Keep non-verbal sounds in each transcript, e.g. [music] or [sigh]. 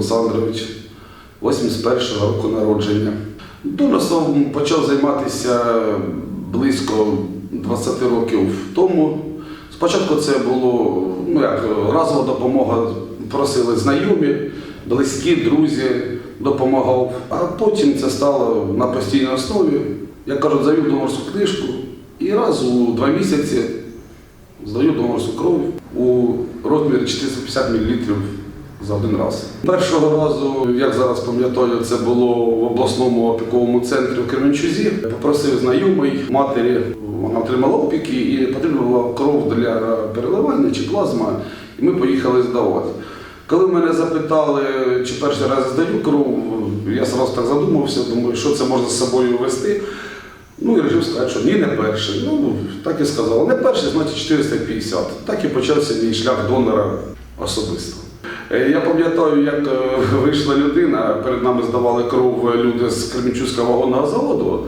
Олександр Олександрович, 81-го року народження. Донорством почав займатися близько 20 років тому. Спочатку це було ну, як, разова допомога, просили знайомі, близькі, друзі, допомагав. А потім це стало на постійній основі. Як кажуть, завів донорську книжку і раз у два місяці здаю донорську кров у розмірі 450 мл за один раз. Першого разу, як зараз пам'ятаю, це було в обласному опіковому центрі в Кременчузі. Попросив знайомий матері, вона отримала опіки і потрібна кров для переливання чи плазма, і ми поїхали здавати. Коли мене запитали, чи перший раз здаю кров, я зразу так задумався, думаю, що це можна з собою вести. Ну і вирішив сказати, що ні, не перший. Ну, так і сказав. Не перший, значить 450. Так і почався мій шлях донора особисто. Е, Я пам'ятаю, як е, [laughs] вийшла людина, перед нами здавали кров люди з Кременчуцького вагонного заводу.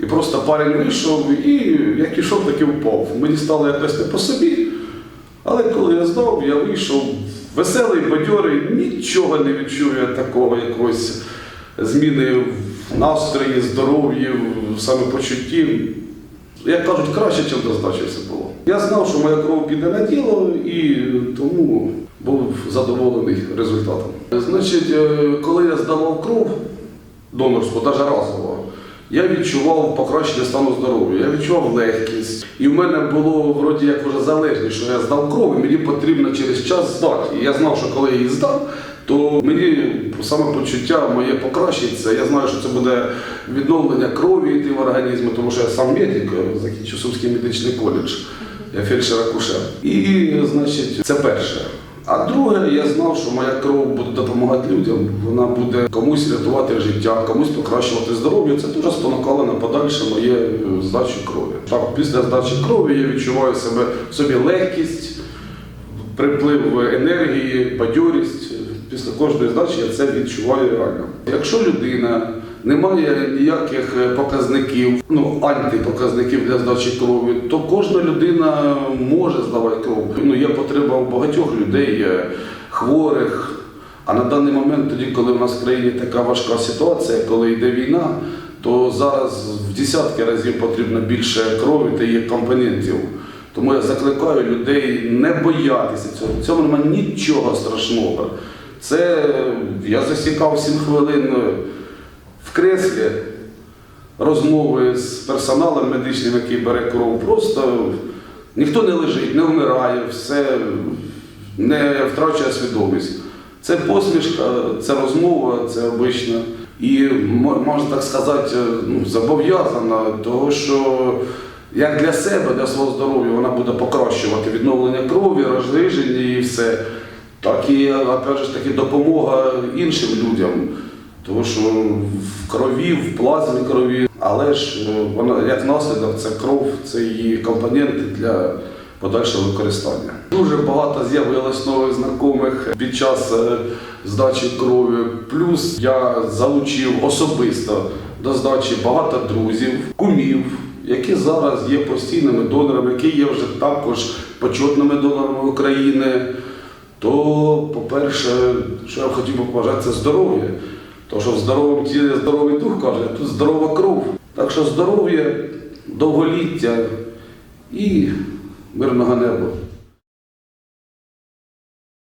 І просто парень вийшов і як ішов, так і впав. Мені стало якось не по собі. Але коли я здав, я вийшов веселий, бадьорий, нічого не відчув такого якогось зміни в настрої, здоров'ї, самопочутті. Як кажуть, краще, ніж до здачі все було. Я знав, що моя кров піде на тіло і тому задоволений результатом. Значить, е, коли я здавав кров донорську, навіть разово, я відчував покращення стану здоров'я, я відчував легкість. І в мене було вроді як вже залежність, що я здав кров, і мені потрібно через час здати. І я знав, що коли я її здав, то мені самопочуття моє покращиться. Я знаю, що це буде відновлення крові йти в організмі, тому що я сам медик, закінчив Сумський медичний коледж, я фельдшер-акушер. І, значить, це перше. А друге, я знав, що моя кров буде допомагати людям, вона буде комусь рятувати життя, комусь покращувати здоров'я. Це дуже спонукало на подальше моє е, здачу крові. Так, після здачі крові я відчуваю себе в собі легкість, приплив енергії, бадьорість. Після кожної здачі я це відчуваю реально. Якщо людина не має ніяких е, показників, ну антипоказників для здачі крові, то кожна людина може здавати кров. Ну є потреба у багатьох людей, хворих. А на даний момент, тоді, коли в нас в країні така важка ситуація, коли йде війна, то зараз в десятки разів потрібно більше крові та її компонентів. Тому я закликаю людей не боятися цього. В цьому немає нічого страшного. Це я засікав 7 хвилин в креслі розмови з персоналом медичним, який бере кров. Просто ніхто не лежить, не вмирає, все не втрачає свідомість. Це посмішка, це розмова, це обично. І можна так сказати, ну, зобов'язана, того що як для себе, для свого здоров'я, вона буде покращувати відновлення крові, розжиження і все. Так і опять же, таки допомога іншим людям. Тому що в крові, в плазмі крові, але ж е, вона як наслідок, це кров, це її компоненти для подальшого використання. Дуже багато з'явилось нових знайомих під час е, здачі крові. Плюс я залучив особисто до здачі багато друзів, кумів, які зараз є постійними донорами, які є вже також почетними донорами України. То, по-перше, що я хотів би побажати, це здоров'я. Тому що в здоровому тілі здоровий дух каже, тут здорова кров. Так що здоров'я, довголіття і мирного неба.